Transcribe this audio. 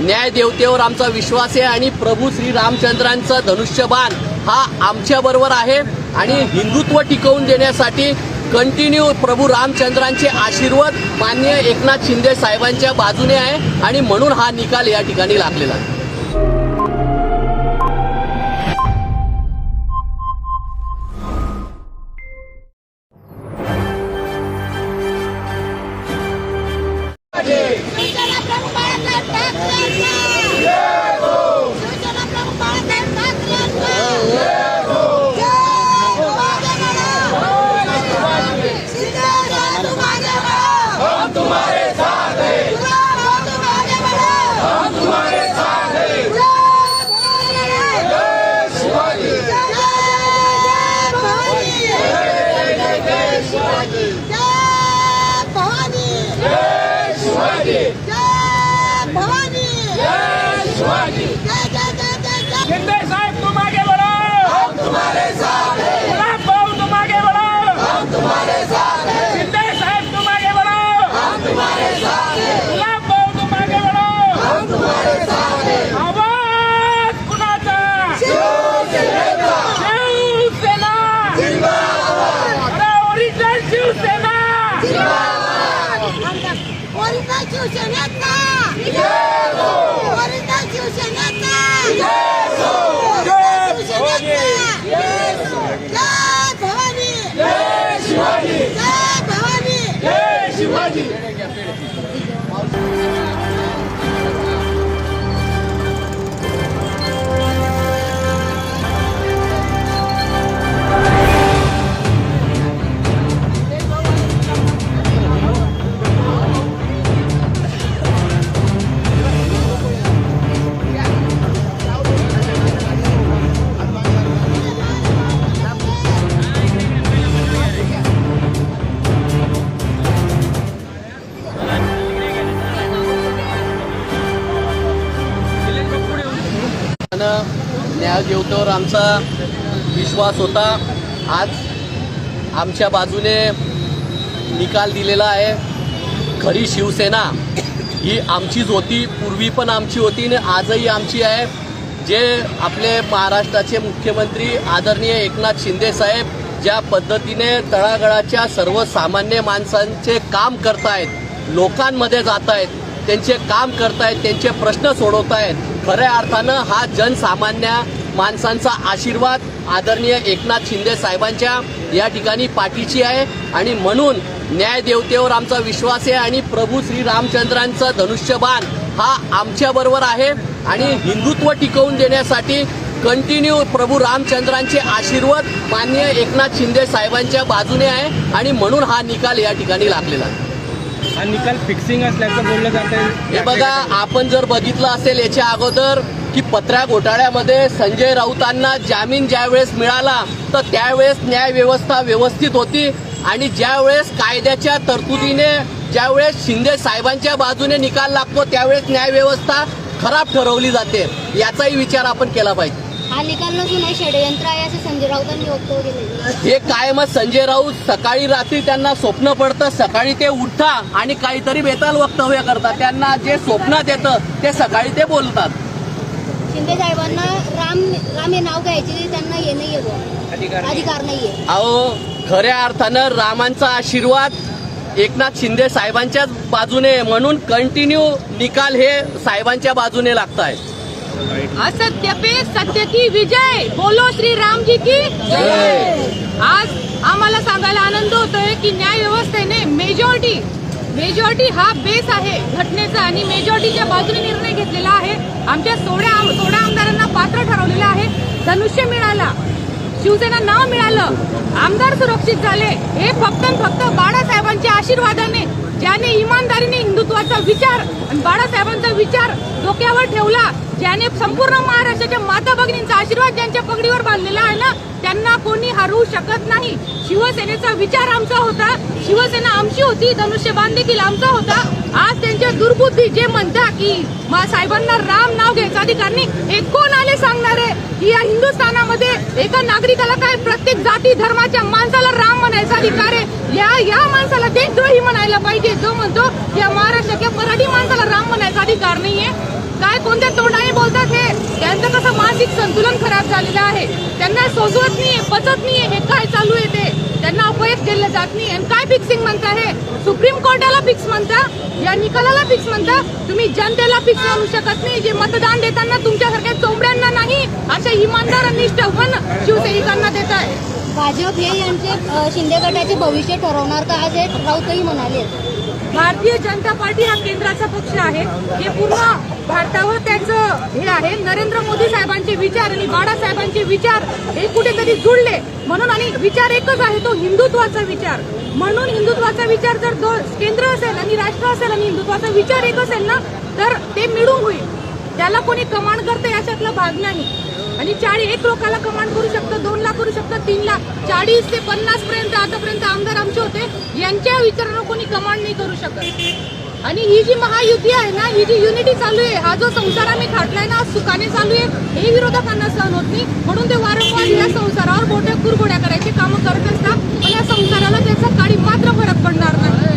न्याय देवतेवर आमचा विश्वास आहे आणि प्रभू श्री रामचंद्रांचा धनुष्यबाण हा आमच्याबरोबर आहे आणि हिंदुत्व टिकवून देण्यासाठी कंटिन्यू प्रभू रामचंद्रांचे आशीर्वाद मान्य एकनाथ शिंदे साहेबांच्या बाजूने आहे आणि म्हणून हा निकाल या ठिकाणी लागलेला आहे. Kumare. न्याय देवतेवर आमचा विश्वास होता. आज आमच्या बाजूने निकाल दिलेला आहे. खरी शिवसेना ही आमचीच होती पूर्वी पण आमची होती आणि आजही आमची आहे. जे आपले महाराष्ट्राचे मुख्यमंत्री आदरणीय एकनाथ शिंदे साहेब ज्या पद्धतीने तळागळाच्या सर्वसामान्य माणसांचे काम करतायत लोकांमध्ये जात आहेत त्यांचे काम करतायत त्यांचे प्रश्न सोडवतायत खऱ्या अर्थानं हा जनसामान्या माणसांचा आशीर्वाद आदरणीय एकनाथ शिंदे साहेबांच्या या ठिकाणी पाठीची आहे. आणि म्हणून न्याय देवतेवर आमचा विश्वास आहे आणि प्रभू श्री रामचंद्रांचा धनुष्यबाण हा आमच्या बरोबर आहे. आणि हिंदुत्व टिकवून देण्यासाठी कंटिन्यू प्रभू रामचंद्रांचे आशीर्वाद मान्य एकनाथ शिंदे साहेबांच्या बाजूने आहे. आणि म्हणून हा निकाल या ठिकाणी लागलेला आहे. हा निकाल फिक्सिंग असल्याचं बोललं जात हे बघा आपण जर बघितलं असेल याच्या अगोदर की पत्र्या घोटाळ्यामध्ये संजय राऊतांना जामीन ज्यावेळेस मिळाला तर त्यावेळेस न्याय व्यवस्था व्यवस्थित होती. आणि ज्यावेळेस कायद्याच्या तरतुदीने ज्यावेळेस शिंदे साहेबांच्या बाजूने निकाल लागतो त्यावेळेस न्याय व्यवस्था खराब ठरवली जाते. याचाही विचार आपण केला पाहिजे. हा निकाल नसून षडयंत्र आहे असे संजय राऊतांनी वक्तव्य केले हे कायमच संजय राऊत सकाळी रात्री त्यांना स्वप्न पडतं सकाळी ते उठता आणि काहीतरी बेताल वक्तव्य करतात. त्यांना जे स्वप्नात येतं ते सकाळी ते बोलतात. शिंदे साहेबांना राम राम हे नाव घ्यायचे त्यांना हे नाहीये बुवा. अधिकार नाही. अधिकार नाहीये. अहो खऱ्या अर्थानं रामांचा आशीर्वाद एकनाथ शिंदे साहेबांच्याच बाजूने. म्हणून कंटिन्यू निकाल हे साहेबांच्या बाजूने लागत आहे असत्य पे सत्य की विजय. बोलो श्री राम जी की आज आम्हाला सांगायला आनंद होतोय की न्याय व्यवस्थेने मेजॉरिटी मेजॉरिटी हा बेस आहे घटनेचा आणि मेजॉरिटीच्या बाजूने निर्णय घेतलेला आहे आमच्या सोळा सोळा आमदारांना पात्र ठरवलेलं आहे. धनुष्य मिळाला शिवसेना नाव मिळालं आमदार सुरक्षित झाले. हे फक्त आणि फक्त बाळासाहेबांच्या आशीर्वादाने ज्याने इमानदारीने हिंदुत्व विचार डोक्यावर ठेवला. ज्याने संपूर्ण महाराष्ट्राच्या माता भगिनींचा आशीर्वाद ज्यांच्या पगडीवर बांधलेला आहे ना त्यांना कोणी हरवू शकत नाही. शिवसेनेचा विचार आमचा होता. शिवसेना आमची होती धनुष्यबाण देखील आमचा होता. आज त्यांच्या दुर्बुद्धी जे म्हणता की मा साहेबांना राम नाव घ्यायचं अधिकार हे कोण आले सांगणारे? की या हिंदुस्थानामध्ये एका नागरिकाला काय प्रत्येक जाती धर्माच्या माणसाला राम म्हणायचा अधिकार आहे? या या देशद्रोही म्हणायला पाहिजे. जो म्हणतो या महाराष्ट्रातल्या मराठी माणसाला राम म्हणायचा अधिकार नाहीये. काय कोणत्या तोंडाने बोलतात हे? त्यांचं कसं मानसिक संतुलन खराब झालेलं आहे? त्यांना सोसवत नाहीये पचत नाहीये हे काय चालू आहे ते? त्यांना अपयश केलं जात नाही आणि काय फिक्सिंग म्हणता हे? सुप्रीम कोर्टाला फिक्स म्हणता? या निकालाला फिक्स म्हणता? तुम्ही जनतेला फिक्स म्हणू शकत नाही. जे मतदान देताना तुमच्यासारख्या चोंबड्यांना नाही अशा इमानदार आणि निष्ठावान शिवसैनिकांना देत आहे भाजप हे यांचे शिंदे गटाचे भविष्य ठरवणार का? आज हे राऊतही म्हणाले. भारतीय जनता पार्टी हा केंद्राचा पक्ष आहे. हे पूर्ण भारतावर त्याचं हे आहे. नरेंद्र मोदी साहेबांचे विचार आणि बाळासाहेबांचे विचार हे कुठेतरी जुळले. म्हणून आणि विचार एकच आहे तो हिंदुत्वाचा विचार. म्हणून हिंदुत्वाचा विचार जर दो केंद्र असेल आणि राष्ट्र असेल आणि हिंदुत्वाचा विचार एक असेल ना तर ते मिळून होईल. त्याला कोणी कमांड करतं याच्यातला भाग नाही. आणि चाळीस एक लोकाला कमांड करू शकतं दोन लाख करू शकतं तीन लाख. चाळीस ते पन्नास पर्यंत आतापर्यंत आमदार आमचे होते. यांच्या विचारानं कोणी कमांड नाही करू शकत. आणि ही जी महायुती आहे ना ही जी युनिटी चालू आहे हा जो संसार आम्ही थाटलाय ना सुखाने चालू आहे हे विरोधकांना सहन होत नाही. म्हणून ते वारंवार या संसारावर मोठ्या कुरघोड्या करायची कामं करत असतात. पण या संसाराला त्याचा काळी मात्र फरक पडणार नाही.